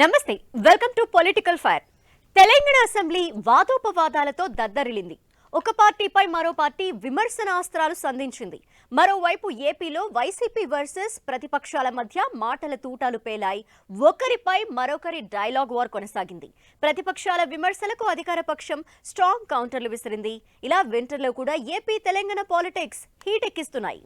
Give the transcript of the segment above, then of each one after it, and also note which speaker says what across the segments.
Speaker 1: Namaste welcome to political fire Telangana assembly వాదోపవాదాలతో దద్దరిల్లింది. ఒక పార్టీపై మరో పార్టీ విమర్శనాస్త్రాలు సంధించింది. మరోవైపు ఏపీలో వైసీపీ వర్సెస్ ప్రతిపక్షాల మధ్య మాటల తూటాలు పేలాయి. ఒకరిపై మరొకరి డైలాగ్ వార్ కొనసాగింది. ప్రతిపక్షాల విమర్శలకు అధికార పక్షం స్ట్రాంగ్ కౌంటర్లు విసిరింది. ఇలా వింటర్లో కూడా ఏపీ తెలంగాణ పాలిటిక్స్ హీట్ ఎక్కిస్తున్నాయి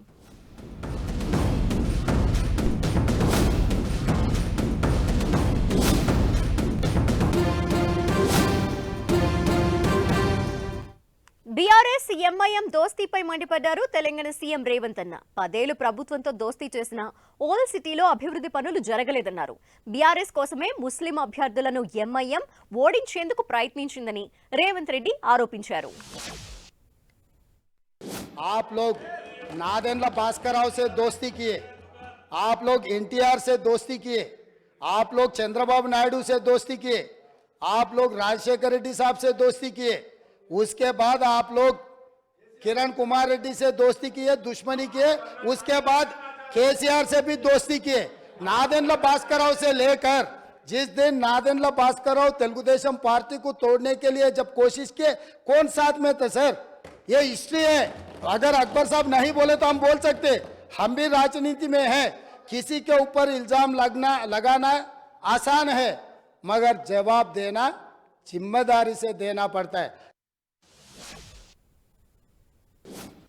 Speaker 1: బీఆర్ఎస్ ఎంఐఎం దోస్తీపై మండిపడ్డారు తెలంగాణ సీఎం రేవంత్ అన్న పదేళ్లు ప్రభుత్వంతో దోస్తీ చేసిన ఓల్ సిటీలో అభివృద్ధి పనులు జరగలేదన్నారు బీఆర్ఎస్ కోసమే ముస్లిం అభ్యర్థులను ఎంఐఎం ఓడించేందుకు ప్రయత్నించిందని రేవంత్ రెడ్డి ఆరోపించారు
Speaker 2: आप लोग नादेंद्र भास्कर राव से दोस्ती किए आप लोग एनटीआर से दोस्ती किए आप लोग चंद्रबाबू नायडू से दोस्ती किए आप लोग राजशेखर रेड्डी साहब से दोस्ती किए उसके बाद आप लोग किरण कुमार रेड्डी से दोस्ती किए, दुश्मनी किए, उसके बाद केसीआर से भी दोस्ती किए। भास्कर राव से लेकर, जिस दिन नादेंद्र भास्कर राव तेलुगु देशम पार्टी को तोड़ने के लिए जब कोशिश किए, कौन साथ में थे सर? ये हिस्ट्री है। अगर अकबर साहब नहीं बोले तो हम बोल सकते। हम भी राजनीति में हैं। किसी के ऊपर इल्ज़ाम लगना, लगाना आसान है, मगर जवाब देना, ज़िम्मेदारी से देना पड़ता है।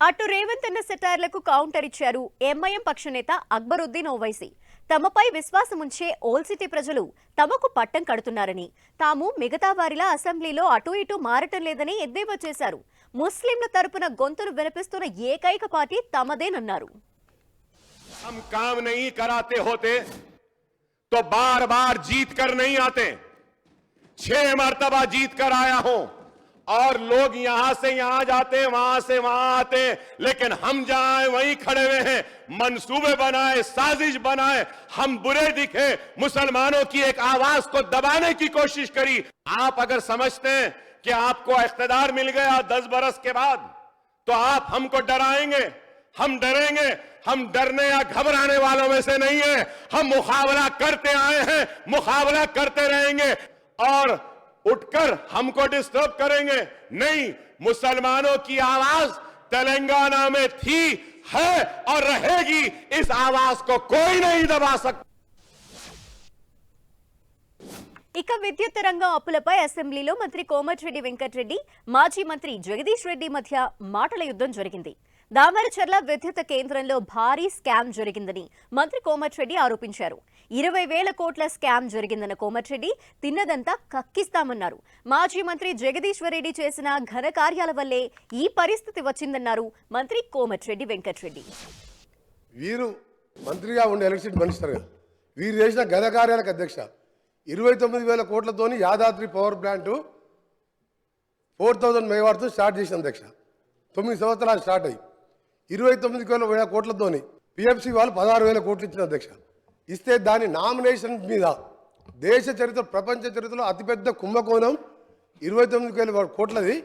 Speaker 1: అటు రేవంత్ అన్న సెటార్లకు కౌంటర్ ఇచ్చారు ఎంఐఎం పక్ష నేత అక్బరుద్దీన్ ఓవైసీ తమపై విశ్వాసం ఉంచే ఓల్ సిటీ ప్రజలు తమకు పట్టం కడుతున్నారని తాము మిగతా వారిలా అసెంబ్లీలో అటు ఇటు మారటం లేదని ఎద్దేవా చేశారు ముస్లింల తరపున గొంతులు వినిపిస్తున్న ఏకైక పార్టీ తమదేనన్నారు
Speaker 3: हम काम नहीं कराते होते तो बार बार जीत कर नहीं आते छह मरतबा जीत कर आया हूं और लोग यहाँ से यहाँ जाते हैं वहाँ से वहाँ आते हैं लेकिन हम जहाँ वहीं खड़े हुए हैं। मंसूबे बनाए, साजिश बनाए, हम बुरे दिखे, मुसलमानों की एक आवाज़ को दबाने की कोशिश करी। आप अगर समझते हैं कि आपको इख्तदार मिल गया दस बरस के बाद तो आप हमको डराएँगे, हम डरेंगे, हम डरने या घबराने वालों में से नहीं है। हम मुकाबला करते आए हैं, मुकाबला करते रहेंगे। और उठकर हमको डिस्टर्ब करेंगे नहीं मुसलमानों की आवाज तेलंगाना में थी है और रहेगी इस आवाज को कोई नहीं दबा सकता
Speaker 1: ఇక విద్యుత్ రంగం అప్పులపై అసెంబ్లీలో మంత్రి కోమటిరెడ్డి వెంకటరెడ్డి మాజీ మంత్రి జగదీష్ రెడ్డి మధ్య మాటల యుద్ధం జరిగింది దామరచర్ల విద్యుత్ కేంద్రంలో భారీ స్కామ్ జరిగిందని మంత్రి కోమటిరెడ్డి ఆరోపించారు ఇరవై వేల కోట్ల స్కామ్ జరిగిందన్న కోమటిరెడ్డి తిన్నదంతా కక్కిస్తామన్నారు. మాజీ మంత్రి జగదీశ్వరరెడ్డి చేసిన ఘన కార్యాల వల్లే ఈ పరిస్థితి వచ్చిందన్నారు మంత్రి కోమటిరెడ్డి వెంకటరెడ్డి.
Speaker 4: వీరు మంత్రిగా ఉండే ఎలక్ట్రిసిటీ మినిస్టర్ వీరు చేసిన ఘన కార్యాలకు అధ్యక్ష. ఇరవై తొమ్మిది వేల కోట్లతోని Yadadri power plant four thousand మెగావాట్తో start చేసిన అధ్యక్ష. తొమ్మిది సంవత్సరాలు స్టార్ట్ అయ్యి. ఇరవై తొమ్మిది వేల వేల కోట్లతోని పిఎఫ్సి వాళ్ళు పదహారు వేల కోట్లు ఇచ్చిన అధ్యక్ష. ఇస్తే దాని నామినేషన్ మీద దేశ చరిత్ర ప్రపంచ చరిత్రలో అతిపెద్ద కుంభకోణం. ఇరవై తొమ్మిది వేల కోట్లది.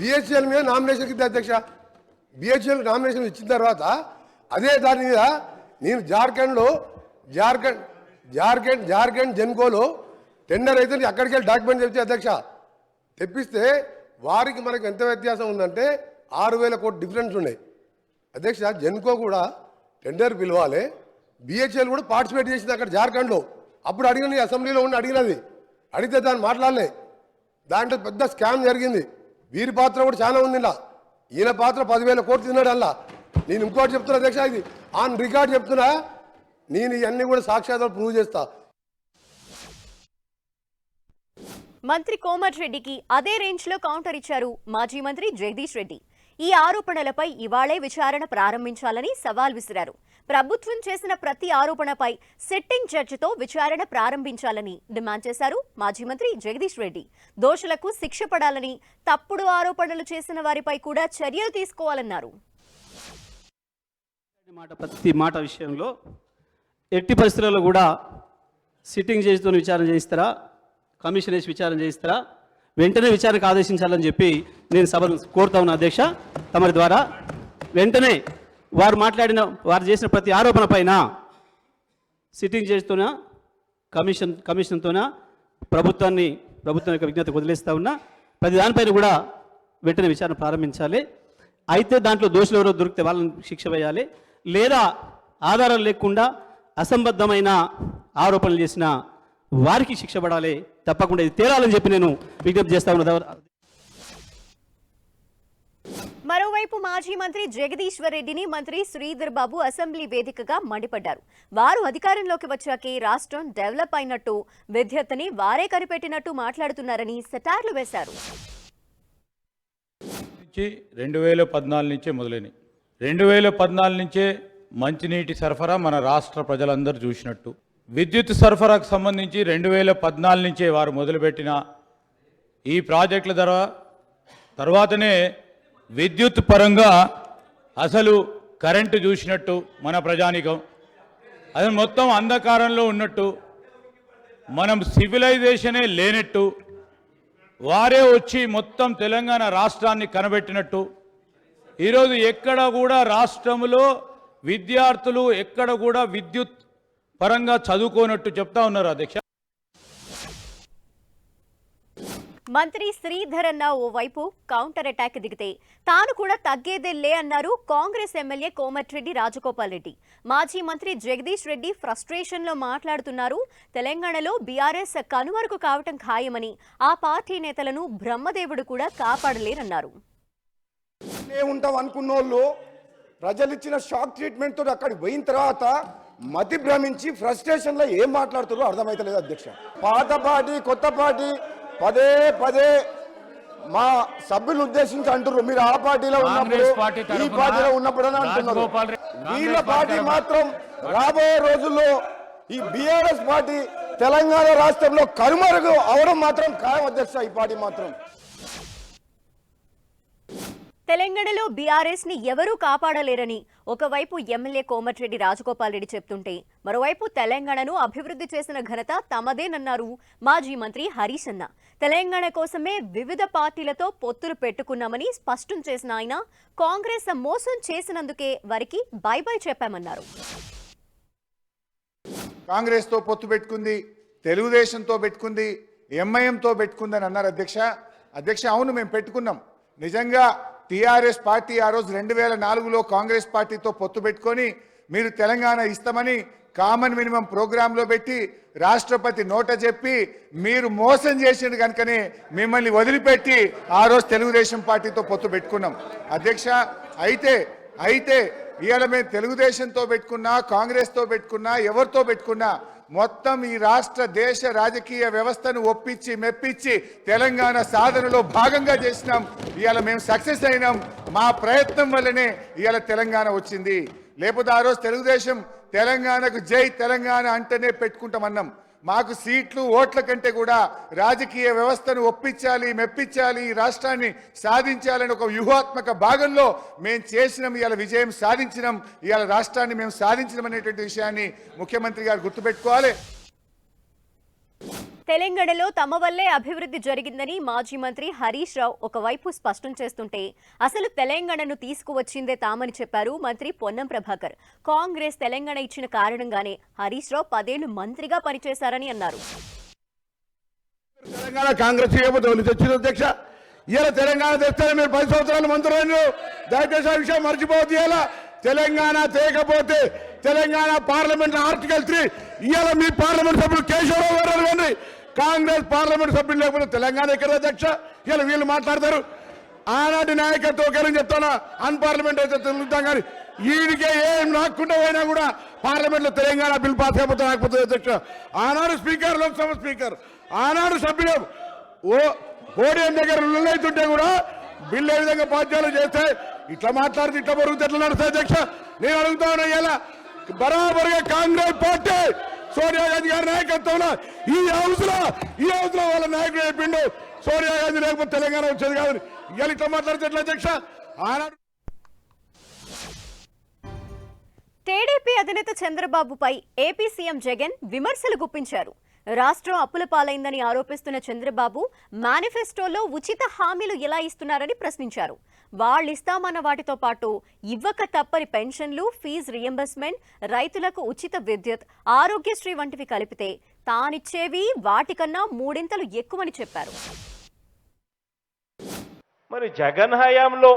Speaker 4: బిహెచ్ఎల్ మీద నామినేషన్ ఇద్దా అధ్యక్ష బిహెచ్ఎల్ నామినేషన్ ఇచ్చిన తర్వాత అదే దాని మీద నేను జార్ఖండ్లో జార్ఖండ్ జార్ఖండ్ జార్ఖండ్ జెన్కోలో టెండర్ అయితే అక్కడికి వెళ్ళి డాక్యుమెంట్ తెచ్చి అధ్యక్ష తెప్పిస్తే వారికి మనకు ఎంత వ్యత్యాసం ఉందంటే ఆరు వేల కోట్లు డిఫరెన్స్ ఉన్నాయి. అధ్యక్ష జెన్కో కూడా టెండర్ పిలవాలి. బిహెచ్ఎల్ కూడా పార్టిసిపేట్ చేసింది అక్కడ జార్ఖండ్లో. అప్పుడు అడిగిన అసెంబ్లీలో ఉండి అడిగినది. అడిగితే దాన్ని మాట్లాడలే. దాంట్లో పెద్ద స్కామ్ జరిగింది. వీరి పాత్ర కూడా చాలా ఉంది ఇలా ఈయన పాత్ర పదివేల కోట్లు తిన్నాడు అలా నేను ఇంకోటి చెప్తున్నా అధ్యక్ష ఇది ఆన్ రికార్డ్ చెప్తున్నా. నేను ఇవన్నీ కూడా సాక్షాత్తులు ప్రూవ్ చేస్తా.
Speaker 1: మంత్రి కోమటిరెడ్డికి అదే రేంజ్లో కౌంటర్ ఇచ్చారు మాజీ మంత్రి జగదీష్ రెడ్డి. ఈ ఆరోపణలపై ఇవాళే విచారణ ప్రారంభించాలని సవాల్ విసిరారు. ప్రభుత్వం చేసిన ప్రతి ఆరోపణపై సిట్టింగ్ జడ్జితో విచారణ ప్రారంభించాలని డిమాండ్ చేశారు మాజీ మంత్రి జగదీష్ రెడ్డి. దోషులకు శిక్ష పడాలని తప్పుడు ఆరోపణలు చేసిన వారిపై కూడా చర్యలు తీసుకోవాలన్నారు.
Speaker 5: ప్రతి మాట విషయంలో ఎట్టి పరిస్థితుల్లో కూడా సిట్టింగ్ జడ్జితో విచారణ చేయిస్తారా? కమిషన్ వేసి విచారణ చేయిస్తారా? వెంటనే విచారణకు ఆదేశించాలని చెప్పి నేను సభను కోరుతా ఉన్న అధ్యక్ష. తమరి ద్వారా వెంటనే వారు మాట్లాడిన వారు చేసిన ప్రతి ఆరోపణ పైన సిట్టింగ్ జడ్జితోన కమిషన్ కమిషన్తోన ప్రభుత్వాన్ని ప్రభుత్వం యొక్క విజ్ఞత వదిలేస్తూ ఉన్నా ప్రతి దానిపైన కూడా వెంటనే విచారణ ప్రారంభించాలి. అయితే దాంట్లో దోషులు ఎవరో దొరికితే వాళ్ళని శిక్ష వేయాలి. లేదా ఆధారాలు లేకుండా అసంబద్ధమైన ఆరోపణలు చేసిన వారికి శిక్ష పడాలి. తప్పకుండా ఇది తేలాలని చెప్పి నేను విజ్ఞప్తి చేస్తా ఉన్నా.
Speaker 1: మరోవైపు మాజీ మంత్రి జగదీశ్వర్ రెడ్డిని మంత్రి శ్రీధర్ బాబు అసెంబ్లీ వేదికగా మండిపడ్డారు. వారు అధికారంలోకి వచ్చాకే రాష్ట్రం డెవలప్ అయినట్టు విద్యుత్తుని వారే కనిపెట్టినట్టు మాట్లాడుతున్నారని సెటార్లు వేశారు.
Speaker 6: నుంచి రెండు వేల పద్నాలుగు నుంచే మొదలైనవి. రెండు వేల పద్నాలుగు నుంచే మంచినీటి సరఫరా మన రాష్ట్ర ప్రజలందరూ చూసినట్టు. విద్యుత్ సరఫరాకు సంబంధించి రెండు వేల పద్నాలుగు నుంచే వారు మొదలుపెట్టిన ఈ ప్రాజెక్టుల ధర తర్వాతనే విద్యుత్ పరంగా అసలు కరెంటు చూసినట్టు మన ప్రజానికం. అది మొత్తం అంధకారంలో ఉన్నట్టు మనం సివిలైజేషనే లేనట్టు వారే వచ్చి మొత్తం తెలంగాణ రాష్ట్రాన్ని కనబెట్టినట్టు. ఈరోజు ఎక్కడ కూడా రాష్ట్రంలో విద్యార్థులు ఎక్కడ కూడా విద్యుత్ పరంగా చదువుకోనట్టు చెప్తా ఉన్నారు అధ్యక్ష.
Speaker 1: మంత్రి శ్రీధర్ అన్న ఓవైపు కౌంటర్ అటాక్ దిగితే తాను కూడా తగ్గేదే లే అన్నారు కాంగ్రెస్ ఎమ్మెల్యే కోమటిరెడ్డి రాజగోపాల్ రెడ్డి. మాజీ మంత్రి జగదీష్ రెడ్డి ఫ్రస్ట్రేషన్లో మాట్లాడుతున్నారు. తెలంగాణలో బీఆర్ఎస్ కనుమరుగు కావటం ఖాయమని ఆ పార్టీ నేతలను బ్రహ్మదేవుడు కూడా కాపాడలేరన్నారు.
Speaker 7: ఉంటాం అనుకున్న వాళ్ళు ప్రజలు ఇచ్చిన షాక్ ట్రీట్మెంట్ తోటి అక్కడికి పోయిన తర్వాత మతి భ్రమించి ఫ్రస్ట్రేషన్లో ఏం మాట్లాడుతారో అర్థమైతలేదు అధ్యక్ష. పాత పార్టీ కొత్త పార్టీ పదే పదే మా సభ్యులు ఉద్దేశించి అంటారు మీరు ఆ పార్టీలో ఉన్నప్పుడు ఈ పార్టీలో ఉన్నప్పుడు అని అంటున్నారు. వీళ్ళ పార్టీ
Speaker 6: పార్టీ
Speaker 7: మాత్రం రాబోయే రోజుల్లో ఈ బీఆర్ఎస్ పార్టీ తెలంగాణ రాష్ట్రంలో కనుమరుగు అవడం మాత్రం ఖాయం అధ్యక్ష ఈ పార్టీ మాత్రం.
Speaker 1: తెలంగాణలో బీఆర్ఎస్ని ఎవరూ కాపాడలేరని ఒకవైపు ఎమ్మెల్యే కోమటిరెడ్డి రాజగోపాల్ రెడ్డి చెప్తుంటే మరోవైపు తెలంగాణను అభివృద్ధి చేసిన ఘనత తమదేనన్నారు మాజీ మంత్రి హరీష్ అన్న. తెలంగాణ కోసమే వివిధ పార్టీలతో పొత్తులు పెట్టుకున్నామని స్పష్టం చేసిన ఆయన కాంగ్రెస్ మోసం చేసినందుకే వారికి బై బై చెప్పామన్నారు.
Speaker 8: కాంగ్రెస్తో పొత్తు పెట్టుకుంది తెలుగుదేశంతో పెట్టుకుంది ఎంఐఎంతో పెట్టుకుందని అన్నారు అధ్యక్ష. అధ్యక్ష అవును మేము పెట్టుకున్నాం. నిజంగా టీఆర్ఎస్ పార్టీ ఆ రోజు రెండు వేల నాలుగులో కాంగ్రెస్ పార్టీతో పొత్తు పెట్టుకొని మీరు తెలంగాణ ఇస్తామని కామన్ మినిమం ప్రోగ్రాంలో పెట్టి రాష్ట్రపతి నోట చెప్పి మీరు మోసం చేసిండు కనుకనే మిమ్మల్ని వదిలిపెట్టి ఆ రోజు తెలుగుదేశం పార్టీతో పొత్తు పెట్టుకున్నాం. అధ్యక్ష అయితే అయితే ఇవాళ మేము తెలుగుదేశంతో పెట్టుకున్నా కాంగ్రెస్తో పెట్టుకున్నా ఎవరితో పెట్టుకున్నా మొత్తం ఈ రాష్ట్ర దేశ రాజకీయ వ్యవస్థను ఒప్పించి మెప్పించి తెలంగాణ సాధనలో భాగంగా చేసినాం. ఇవాళ మేము సక్సెస్ అయినాం. మా ప్రయత్నం వల్లనే ఇవాళ తెలంగాణ వచ్చింది. లేకపోతే ఆ రోజు తెలుగుదేశం తెలంగాణకు జై తెలంగాణ అంటేనే పెట్టుకుంటామన్నాం మాకు సీట్లు ఓట్ల కంటే కూడా రాజకీయ వ్యవస్థను ఒప్పించాలి మెప్పించాలి ఈ రాష్ట్రాన్ని సాధించాలని ఒక వ్యూహాత్మక భాగంలో మేము చేసినాం ఇవాళ విజయం సాధించినాం ఇవాళ రాష్ట్రాన్ని మేము సాధించినాం అనేటువంటి విషయాన్ని ముఖ్యమంత్రి గారు గుర్తుపెట్టుకోవాలి.
Speaker 1: తెలంగాణలో తమ వల్లే అభివృద్ధి జరిగిందని మాజీ మంత్రి హరీష్ రావు ఒకవైపు స్పష్టం చేస్తుంటే అసలు తెలంగాణను తీసుకువచ్చిందే తామని చెప్పారు మంత్రి పొన్నం ప్రభాకర్. కాంగ్రెస్ తెలంగాణ ఇచ్చిన కారణంగానే హరీష్ రావు పదేళ్ళు మంత్రిగా పనిచేశారని అన్నారు.
Speaker 9: తెలంగాణ కాంగ్రెస్ తెచ్చిన అధ్యక్ష. ఇలా తెలంగాణ తెస్తే మీరు పది సంవత్సరాలు మంత్రులు దయచేసి ఆ విషయం మర్చిపోవద్దు ఇలా తెలంగాణ తేకపోతే తెలంగాణ పార్లమెంట్ ఆర్టికల్ త్రీ. ఇవాళ మీ పార్లమెంట్ సభ్యులు కేశవరావు గారు కానీ కాంగ్రెస్ పార్లమెంట్ సభ్యులు లేకపోతే తెలంగాణ ఎక్కడ అధ్యక్ష? ఇలా వీళ్ళు మాట్లాడతారు. ఆనాటి నాయకత్వం ఒకరిని చెప్తానా? అన్పార్లమెంట్ అయితే తిరుగుతాం కానీ వీడికే ఏం రాకుండా పోయినా కూడా పార్లమెంట్లో తెలంగాణ బిల్ పాస్ అయిపోతే రాకపోతే అధ్యక్ష. ఆనాడు స్పీకర్ లోక్సభ స్పీకర్ ఆనాడు సభ్యులు. ఓ పోడియం దగ్గర అవుతుంటే కూడా బిల్లు ఏ విధంగా పాఠ్యాలు చేస్తే ఇట్లా మాట్లాడితే ఇట్లా పొరుగుతే ఎట్లా నడుస్తాయి అధ్యక్ష. నేను అడుగుతా ఉన్నా ఇలా బరాబరుగా కాంగ్రెస్ పార్టీ సోనియా గాంధీ గారి నాయకత్వంలో ఈ హౌస్లో ఈ హౌస్లో వాళ్ళ నాయకుడు చెప్పిండు. సోనియా గాంధీ లేకపోతే తెలంగాణ వచ్చేది కాదని ఇవాళ ఇట్లా మాట్లాడితే ఎట్లా అధ్యక్ష? ఆనాడు
Speaker 1: టీడీపీ అధినేత చంద్రబాబుపై ఏపీ సీఎం జగన్ విమర్శలు గుప్పించారు. రాష్ట్రం అప్పుల పాలైందని ఆరోపిస్తున్న చంద్రబాబు మేనిఫెస్టోలో ఉచిత హామీలు ఎలా ఇస్తున్నారని ప్రశ్నించారు. వాళ్ళిస్తామన్న వాటితో పాటు ఇవ్వక తప్పని పెన్షన్లు ఫీజు రియంబర్స్మెంట్ రైతులకు ఉచిత విద్యుత్ ఆరోగ్యశ్రీ వంటివి కలిపితే తానిచ్చేవి వాటికన్నా మూడింతలు ఎక్కువని చెప్పారు.
Speaker 10: మరి జగన్ హయాంలో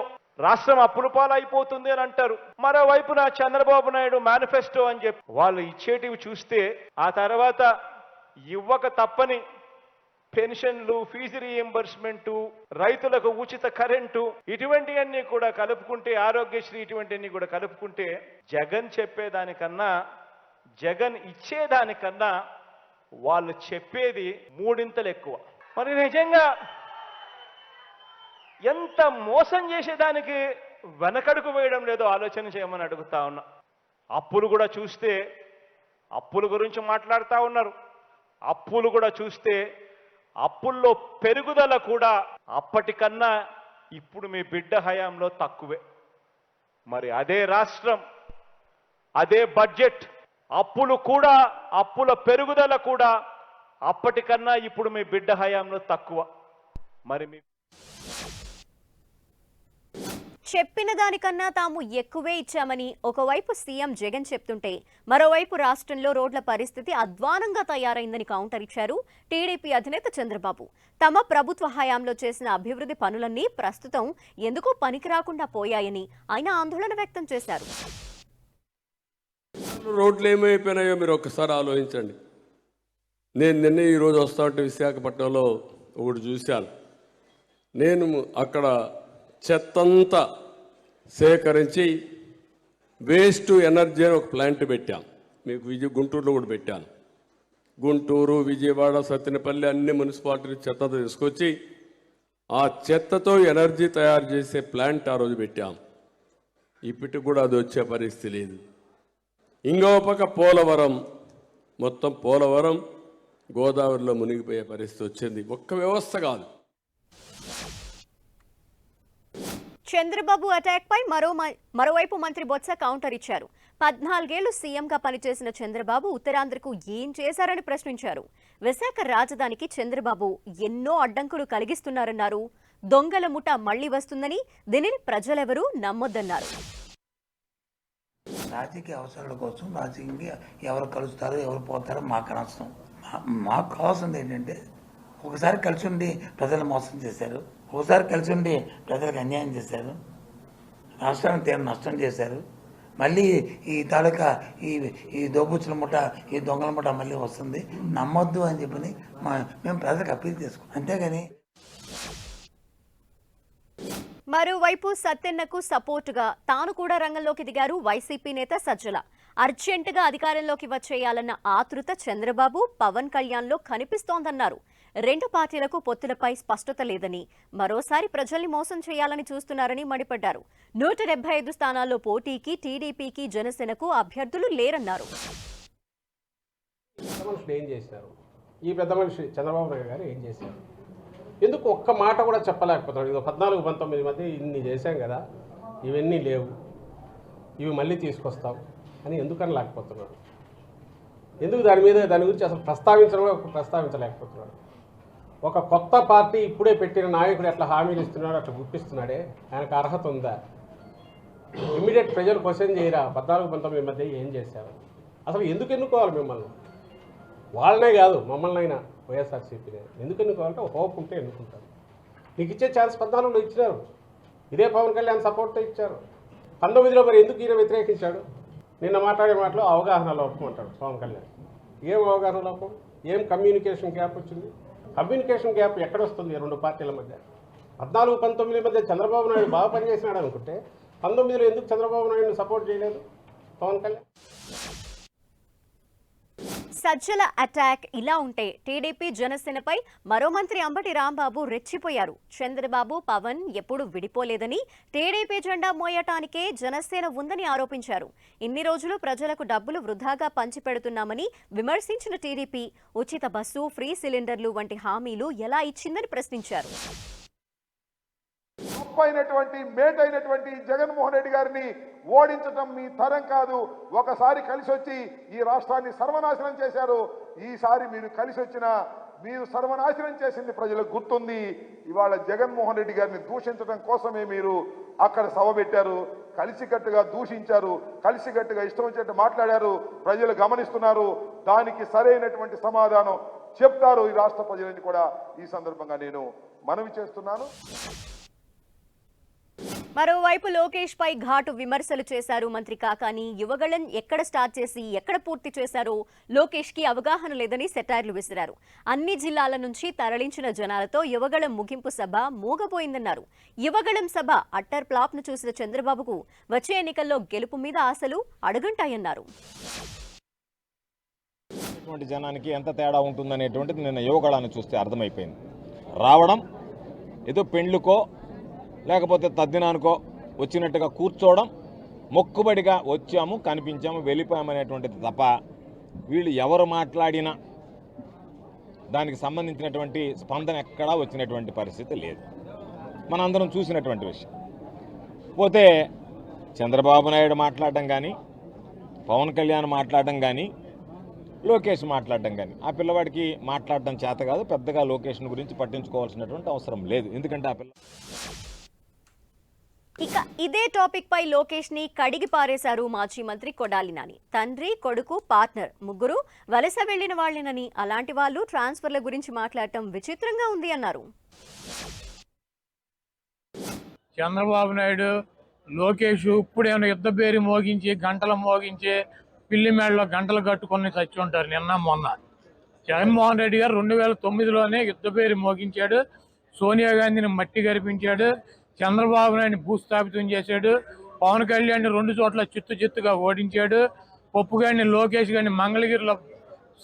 Speaker 10: రాష్ట్రం అప్పుల పాలైపోతుంది అని అంటారు. మరోవైపున చంద్రబాబు నాయుడు మేనిఫెస్టో అని చెప్పి వాళ్ళు ఇచ్చేటివి చూస్తే ఆ తర్వాత ఇవ్వక తప్పని పెన్షన్లు ఫీజు రీఎంబర్స్మెంటు రైతులకు ఉచిత కరెంటు ఇటువంటివన్నీ కూడా కలుపుకుంటే ఆరోగ్యశ్రీ ఇటువంటివన్నీ కూడా కలుపుకుంటే జగన్ చెప్పేదానికన్నా జగన్ ఇచ్చేదానికన్నా వాళ్ళు చెప్పేది మూడింతలు ఎక్కువ. మరి నిజంగా ఎంత మోసం చేసేదానికి వెనకడుగు వేయడం లేదో ఆలోచన చేయమని అడుగుతా ఉన్నా. అప్పులు కూడా చూస్తే అప్పుల గురించి మాట్లాడుతూ ఉన్నారు. అప్పులు కూడా చూస్తే అప్పుల్లో పెరుగుదల కూడా అప్పటికన్నా ఇప్పుడు మీ బిడ్డ హయాంలో తక్కువే. మరి అదే రాష్ట్రం అదే బడ్జెట్ అప్పులు కూడా అప్పుల పెరుగుదల కూడా అప్పటికన్నా ఇప్పుడు మీ బిడ్డ హయాంలో తక్కువ. మరి మీ
Speaker 1: చెప్పిన దానికన్నా తాము ఎక్కువే ఇచ్చామని ఒకవైపు సీఎం జగన్ చెప్తుంటే మరోవైపు రాష్ట్రంలో రోడ్ల పరిస్థితి అధ్వానంగా తయారైందని కౌంటర్ ఇచ్చారు టీడీపీ అధినేత చంద్రబాబు. తమ ప్రభుత్వ హయాంలో చేసిన అభివృద్ధి పనులన్నీ ప్రస్తుతం ఎందుకో పనికిరాకుండా పోయాయని ఆయన ఆందోళన వ్యక్తం చేశారు.
Speaker 11: రోడ్లు ఏమైపోయినాయో మీరు ఒకసారి ఆలోచించండి. నేను నిన్న ఈరోజు వస్తా ఉంటే విశాఖపట్నంలో ఒకటి చూశాను. నేను అక్కడ చెత్తంతా సేకరించి వేస్ట్ ఎనర్జీ అని ఒక ప్లాంట్ పెట్టాం. మీకు విజయ గుంటూరులో కూడా పెట్టాను. గుంటూరు విజయవాడ సత్తెనపల్లి అన్ని మున్సిపాలిటీ చెత్త తీసుకొచ్చి ఆ చెత్తతో ఎనర్జీ తయారు చేసే ప్లాంట్ ఆ రోజు పెట్టాం. ఇప్పటికి కూడా అది వచ్చే పరిస్థితి లేదు. ఇంకో పక్క పోలవరం. మొత్తం పోలవరం గోదావరిలో మునిగిపోయే పరిస్థితి వచ్చింది. ఒక్క వ్యవస్థ కాదు.
Speaker 1: చంద్రబాబు అటాక్ పై మరో మరోవైపు మంత్రి బొత్స కౌంటర్ ఇచ్చారు. పద్నాలుగేళ్ళు సీఎంగా పనిచేసిన చంద్రబాబు ఉత్తరాంధ్రకు ఏం చేశారని ప్రశ్నించారు. విశాఖ రాజధానికి చంద్రబాబు ఎన్నో అడ్డంకులు కలిగిస్తున్నారన్నారు. దొంగల ముఠ మళ్ళీ వస్తుందని దీనిని ప్రజలెవరూ నమ్మొద్దన్నారు.
Speaker 12: రాజకీయ అవసరాల కోసం రాజకీయంగా ఎవరు కలుస్తారో ఎవరు పోతారో మాకు అనవసరం. మాకు కావాల్సింది ఏంటంటే ఒకసారి కలిసి ఉండి ప్రజలు మోసం చేశారు. ఒకసారి కలిసి ఉండి ప్రజలకు అన్యాయం చేశారు. రాష్ట్రానికి తీరు నష్టం చేశారు. మళ్ళీ ఈ తాలూకా ఈ ఈ దోబుచ్చుల ముఠ ఈ దొంగల ముఠ మళ్ళీ వస్తుంది. నమ్మొద్దు అని చెప్పని మా మేము ప్రజలకు అప్పీల్ చేసుకున్నాం. అంతేగాని
Speaker 1: మరోవైపు సత్యన్నకు సపోర్టుగా తాను కూడా రంగంలోకి దిగారు వైసీపీ నేత సజ్జల. అర్జెంటుగా అధికారంలోకి వచ్చేయాలన్న ఆతృత చంద్రబాబు పవన్ కళ్యాణ్లో కనిపిస్తోందన్నారు. రెండు పార్టీలకు పొత్తులపై స్పష్టత లేదని మరోసారి ప్రజల్ని మోసం చేయాలని చూస్తున్నారని మండిపడ్డారు. నూట డెబ్బై ఐదు స్థానాల్లో పోటీకి టీడీపీకి జనసేనకు అభ్యర్థులు లేరన్నారు.
Speaker 13: ఏం చేశారు? ఈ పెద్ద మనిషి చంద్రబాబు నాయుడు గారు ఏం చేశారు? ఎందుకు ఒక్క మాట కూడా చెప్పలేకపోతున్నాడు ఇదో పద్నాలుగు పంతొమ్మిది మధ్య ఇన్ని చేశాం కదా ఇవన్నీ లేవు. ఇవి మళ్ళీ తీసుకొస్తాం అని ఎందుకని లేకపోతున్నాడు ఎందుకు దాని మీద దాని గురించి అసలు ప్రస్తావించడం ప్రస్తావించలేకపోతున్నాడు ఒక కొత్త పార్టీ ఇప్పుడే పెట్టిన నాయకుడు ఎట్లా హామీలు ఇస్తున్నాడు అట్లా గుప్పిస్తున్నాడే ఆయనకు అర్హత ఉందా? ఇమ్మీడియట్ ప్రజలు క్వశ్చన్ చేయరా? పద్నాలుగు పంతొమ్మిది మధ్య ఏం చేశారు అసలు ఎందుకు ఎన్నుకోవాలి మిమ్మల్ని? వాళ్ళనే కాదు మమ్మల్ని అయినా వైఎస్ఆర్సీపీనే. ఎందుకు ఎన్నుకోవాలంటే హోప్ ఉంటే ఎన్నుకుంటారు. నీకు ఇచ్చే ఛాన్స్ పద్నాలుగులో ఇచ్చినారు. ఇదే పవన్ కళ్యాణ్ సపోర్ట్తో ఇచ్చారు. పంతొమ్మిదిలో మరి ఎందుకు ఈయన వ్యతిరేకించాడు? నిన్న మాట్లాడే మాటలో అవగాహన లోపం అంటాడు పవన్ కళ్యాణ్. ఏం అవగాహన లోపం? ఏం కమ్యూనికేషన్ గ్యాప్ వచ్చింది? కమ్యూనికేషన్ గ్యాప్ ఎక్కడ వస్తుంది రెండు పార్టీల మధ్య? పద్నాలుగు పంతొమ్మిది మధ్య చంద్రబాబు నాయుడు బాగా పనిచేసినాడు అనుకుంటే పంతొమ్మిదిలో ఎందుకు చంద్రబాబు నాయుడుని సపోర్ట్ చేయలేదు? పవన్ కళ్యాణ్?
Speaker 1: సజ్జల అటాక్ ఇలా ఉంటే టీడీపీ జనసేనపై మరో మంత్రి అంబటి రాంబాబు రెచ్చిపోయారు. చంద్రబాబు పవన్ ఎప్పుడు విడిపోలేదని టీడీపీ జెండా మోయటానికే జనసేన ఉందని ఆరోపించారు. ఇన్ని రోజులు ప్రజలకు డబ్బులు వృధాగా పంచిపెడుతున్నామని విమర్శించిన టీడీపీ ఉచిత బస్సు ఫ్రీ సిలిండర్లు వంటి హామీలు ఎలా ఇచ్చిందని ప్రశ్నించారు.
Speaker 8: మేటైనటువంటి జగన్మోహన్ రెడ్డి గారిని ఓడించటం మీ తరం కాదు. ఒకసారి కలిసి వచ్చి ఈ రాష్ట్రాన్ని సర్వనాశనం చేశారు. ఈసారి మీరు కలిసి వచ్చిన మీరు సర్వనాశనం చేసింది ప్రజలకు గుర్తుంది. ఇవాళ జగన్మోహన్ రెడ్డి గారిని దూషించడం కోసమే మీరు అక్కడ సభ పెట్టారు. కలిసికట్టుగా దూషించారు. కలిసికట్టుగా ఇష్టం వచ్చినట్టు మాట్లాడారు. ప్రజలు గమనిస్తున్నారు.
Speaker 14: దానికి సరైనటువంటి సమాధానం చెప్తారు ఈ రాష్ట్ర ప్రజలని కూడా. ఈ సందర్భంగా నేను మనవి చేస్తున్నాను.
Speaker 1: మరోవైపు లోకేష్ పై ఘాటు విమర్శలు చేశారు మంత్రి కాకాని యువగళం ఎక్కడ స్టార్ట్ చేసి ఎక్కడ పూర్తి చేశారో లోకేష్కి అవగాహన లేదని సెటైర్లు విసిరారు. అన్ని జిల్లాల నుంచి తరలించిన జనాలతో యువగళం ముగింపు సభ మూగపోయిందన్నారు యువగళం సభ అట్టర్ ప్లాప్ను చూసిన చంద్రబాబుకు వచ్చే ఎన్నికల్లో గెలుపు మీద ఆశలు అడుగంటాయన్నారు.
Speaker 15: జనానికి ఎంత తేడా ఉంటుందనేటువంటిది నిన్న యువగళాన్ని చూస్తే అర్థమైపోయింది. రావడం ఏదో పెండ్లుకో లేకపోతే తద్దినానుకో వచ్చినట్టుగా కూర్చోవడం మొక్కుబడిగా వచ్చాము కనిపించాము వెళ్ళిపోయామనేటువంటిది తప్ప వీళ్ళు ఎవరు మాట్లాడినా దానికి సంబంధించినటువంటి స్పందన ఎక్కడా వచ్చినటువంటి పరిస్థితి లేదు. మనందరం చూసినటువంటి విషయం. పోతే చంద్రబాబు నాయుడు మాట్లాడడం కానీ పవన్ కళ్యాణ్ మాట్లాడడం కానీ లోకేష్ మాట్లాడడం కానీ ఆ పిల్లవాడికి మాట్లాడడం చేత కాదు పెద్దగా లోకేషన్ గురించి పట్టించుకోవాల్సినటువంటి అవసరం లేదు. ఎందుకంటే ఆ పిల్ల
Speaker 1: ఇక ఇదే టాపిక్ పై లోకేష్ని కడిగి పారేశారు మాజీ మంత్రి కొడాలి నాని. తండ్రి కొడుకు పార్ట్నర్ ముగ్గురు వలస వెళ్ళిన వాళ్ళేనని అలాంటి వాళ్ళు ట్రాన్స్ఫర్ల గురించి మాట్లాడటం విచిత్రంగా ఉంది అన్నారు.
Speaker 16: చంద్రబాబు నాయుడు లోకేష్ ఇప్పుడేమైనా యుద్ధ పేరు మోగించి గంటలు మోగించి పిల్లి మేడలో గంటలు కట్టుకొని చచ్చి ఉంటారు నిన్న మొన్న. జగన్మోహన్ రెడ్డి గారు రెండు వేల తొమ్మిదిలోనే యుద్ధ పేరు మోగించాడు. సోనియా గాంధీని మట్టి గరిపించాడు. చంద్రబాబు నాయుడు భూస్థాపితం చేశాడు. పవన్ కళ్యాణ్ రెండు చోట్ల చిత్తు చిత్తుగా ఓడించాడు. పప్పు గారిని లోకేష్ గారిని మంగళగిరిలో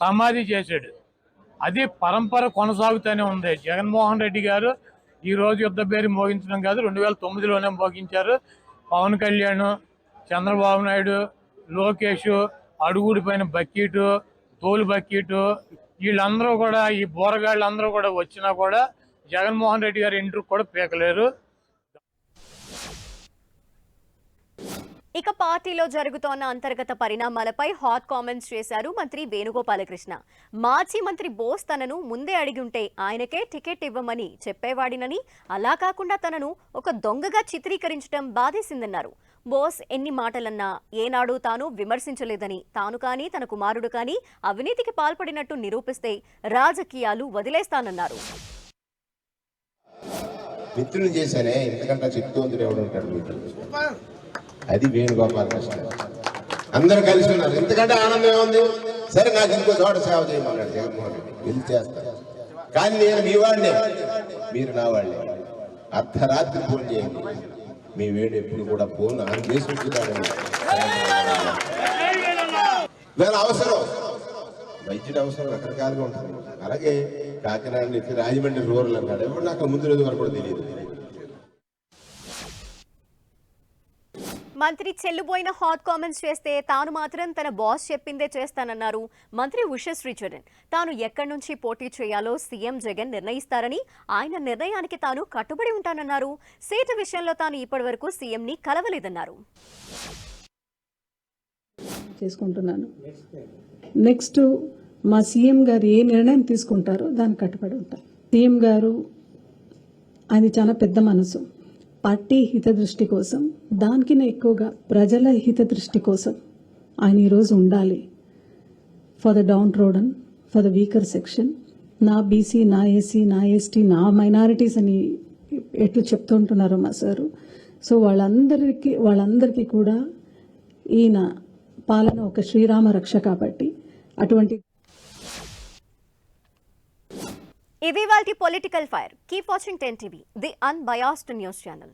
Speaker 16: సమాధి చేశాడు. అది పరంపర కొనసాగుతూనే ఉంది. జగన్మోహన్ రెడ్డి గారు ఈ రోజు యుద్ధ పేరు మోగించడం కాదు రెండు వేల తొమ్మిదిలోనే మోగించారు. పవన్ కళ్యాణ్ చంద్రబాబు నాయుడు లోకేష్ అడుగుడి పైన బక్కీటు తోలు బక్కీటు వీళ్ళందరూ కూడా ఈ బోరగాళ్ళందరూ కూడా వచ్చినా కూడా జగన్మోహన్ రెడ్డి గారు ఇంటికి కూడా పీకలేరు.
Speaker 1: ఇక పార్టీలో జరుగుతోన్న అంతర్గత పరిణామాలపై హాట్ కామెంట్స్ చేశారు మంత్రి వేణుగోపాలకృష్ణ. మాజీ మంత్రి బోస్ తనను ముందే అడిగి ఉంటే ఆయనకే టికెట్ ఇవ్వమని చెప్పేవాడినని అలా కాకుండా తనను ఒక దొంగగా చిత్రీకరించడం బాధేసిందన్నారు. బోస్ ఎన్ని మాటలన్నా ఏనాడు తాను విమర్శించలేదని తాను కానీ తన కుమారుడు కానీ అవినీతికి పాల్పడినట్టు నిరూపిస్తే రాజకీయాలు వదిలేస్తానన్నారు.
Speaker 17: మిత్రులు చేశానే ఇంతకంటే చెప్తోంది ఎవడు ఉంటాడు అది వేణుగోపాల కృష్ణ. అందరూ కలిసి ఉన్నారు. ఎందుకంటే ఆనందం ఏముంది? సరే నాకు ఇంకో చోట సేవ చేయమన్నాడు జగన్మోహన్ రెడ్డి. వెళ్ళి చేస్తాను. కానీ నేను మీ వాడినే. మీరు నా వాళ్ళే అర్ధరాత్రి ఫోన్ చేయండి. మీ వేడు ఎప్పుడు కూడా ఫోన్ ఆన్ చేసి ఉంచుతాడు అవసరం. వైద్యుడు అవసరం రకరకాలుగా ఉంటుంది. అలాగే కాకినాడ నుంచి రాజమండ్రి రూరల్ అన్నాడు. ఎవరు నాకు ముందు రోజు వరకు కూడా తెలియదు.
Speaker 1: మంత్రి చెల్లుబోయిన హాట్ కామెంట్స్ చేస్తే తాను మాత్రం తన బాస్ చెప్పిందే చేస్తానన్నారు మంత్రి ఉషశ్రీ చరణ్ తాను ఎక్కడి నుంచి పోటీ చేయాలో సీఎం జగన్ నిర్ణయిస్తారని ఆయన నిర్ణయానికి తాను కట్టుబడి ఉంటానన్నారు. సీటు విషయంలో తాను ఇప్పటివరకు సీఎంని కలవలేదన్నారు.
Speaker 2: చేసుకుంటున్నాను. నెక్స్ట్ మా సీఎం గారు ఏ నిర్ణయం తీసుకుంటారో దాన్ని కట్టుబడి ఉంటాను. సీఎం గారు అది చాలా పెద్ద మనసు. పార్టీ హిత దృష్టి కోసం దానికి ఎక్కువగా ప్రజల హిత దృష్టి కోసం ఆయన ఈరోజు ఉండాలి. For the downtrodden for the weaker section నా బీసీ నా ఏసీ నా ఎస్టీ నా మైనారిటీస్ అని ఎట్లు చెప్తుంటున్నారో మా సారు. సో వాళ్ళందరికీ వాళ్ళందరికీ కూడా ఈయన పాలన ఒక శ్రీరామ రక్ష కాబట్టి అటువంటి
Speaker 1: ఇది వాళ్ళ political fire keep watching ten TV the unbiased news channel